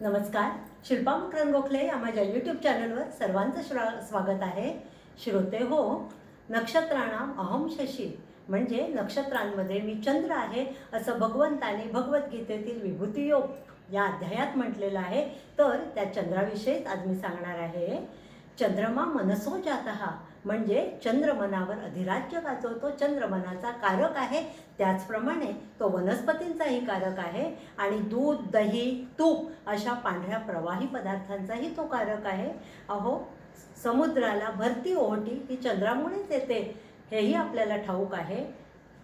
नमस्कार. शिल्पा मकरन गोखले या माझ्या यूट्यूब चॅनलवर सर्वांचं श्रा स्वागत आहे. श्रोते हो नक्षत्राणाम अहम शशी म्हणजे नक्षत्रांमध्ये मी चंद्र आहे असं भगवंताने भगवद्गीतेतील विभूती योग या अध्यायात म्हटलेलं आहे. तर त्या चंद्राविषयीच आज मी सांगणार आहे. चंद्रमा मनसो जात म्हणजे चंद्रमनावर अधिराज्य गाजवतो. चंद्रमनाचा कारक आहे. त्याचप्रमाणे तो वनस्पतींचाही कारक आहे. आणि दूध दही तूप अशा पांढऱ्या प्रवाही पदार्थांचाही तो कारक आहे. अहो समुद्राला भरती ओहोटी ही चंद्रामुळेच येते. हेही आपल्याला ठाऊक आहे.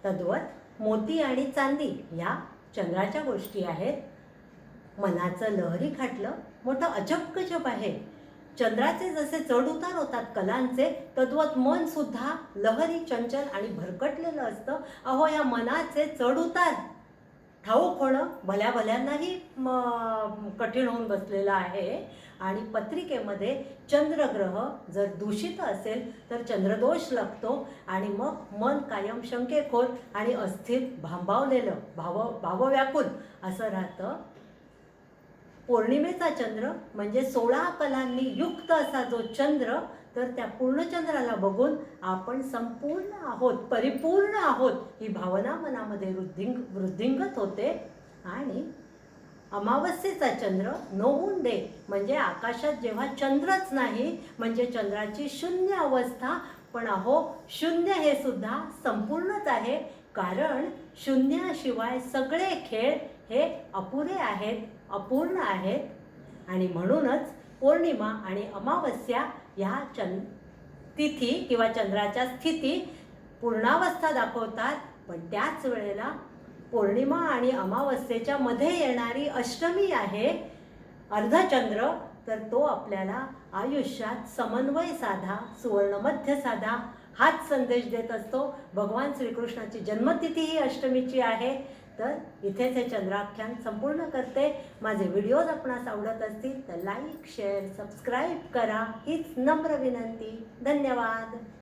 तद्वत मोती आणि चांदी या चंद्राच्या गोष्टी आहेत. मनाचं लहरी खाटलं मोठं अजब आहे. चंद्राचे जसे चढ उतार होतात कलांचे तद्वत मन सुद्धा लहरी चंचल आणि भरकटलेलं असतं. अहो या मनाचे चढ उतार. ठाऊक होणं भल्या भल्यांनाही कठीण होऊन बसलेलं आहे. आणि पत्रिकेमध्ये चंद्रग्रह जर दूषित असेल तर चंद्रदोष लागतो आणि मग मन कायम शंकेखोर आणि अस्थिर भांबावलेलं भाव भावव्याकुल असं राहतं. पौर्णिमेचा चंद्र म्हणजे सोळा कलांनी युक्त असा जो चंद्र तर त्या पूर्णचंद्राला बघून आपण संपूर्ण आहोत परिपूर्ण आहोत ही भावना मनामध्ये वृद्धिंग वृद्धिंगत होते. आणि अमावस्येचा चंद्र नोहून डे म्हणजे आकाशात जेव्हा चंद्रच नाही म्हणजे चंद्राची शून्य अवस्था पण अहो शून्य हे सुद्धा संपूर्णच आहे. कारण शून्याशिवाय सगळे खेळ हे अपुरे आहेत अपूर्ण आहेत. आणि म्हणूनच पौर्णिमा आणि अमावस्या ह्या चंद तिथी किंवा चंद्राच्या स्थिती पूर्णावस्था दाखवतात. पण त्याच वेळेला पौर्णिमा आणि अमावस्येच्या मध्ये येणारी अष्टमी आहे अर्धचंद्र तर तो आपल्याला आयुष्यात समन्वय साधा सुवर्णमध्य साधा हाच संदेश देत असतो. भगवान श्रीकृष्णाची जन्मतिथी ही अष्टमीची आहे. तर इथेच हे चंद्राख्यान संपूर्ण करते. माझे व्हिडिओज आपणास आवडत असतील तर लाईक शेअर सबस्क्राईब करा. हीच नम्र विनंती. धन्यवाद.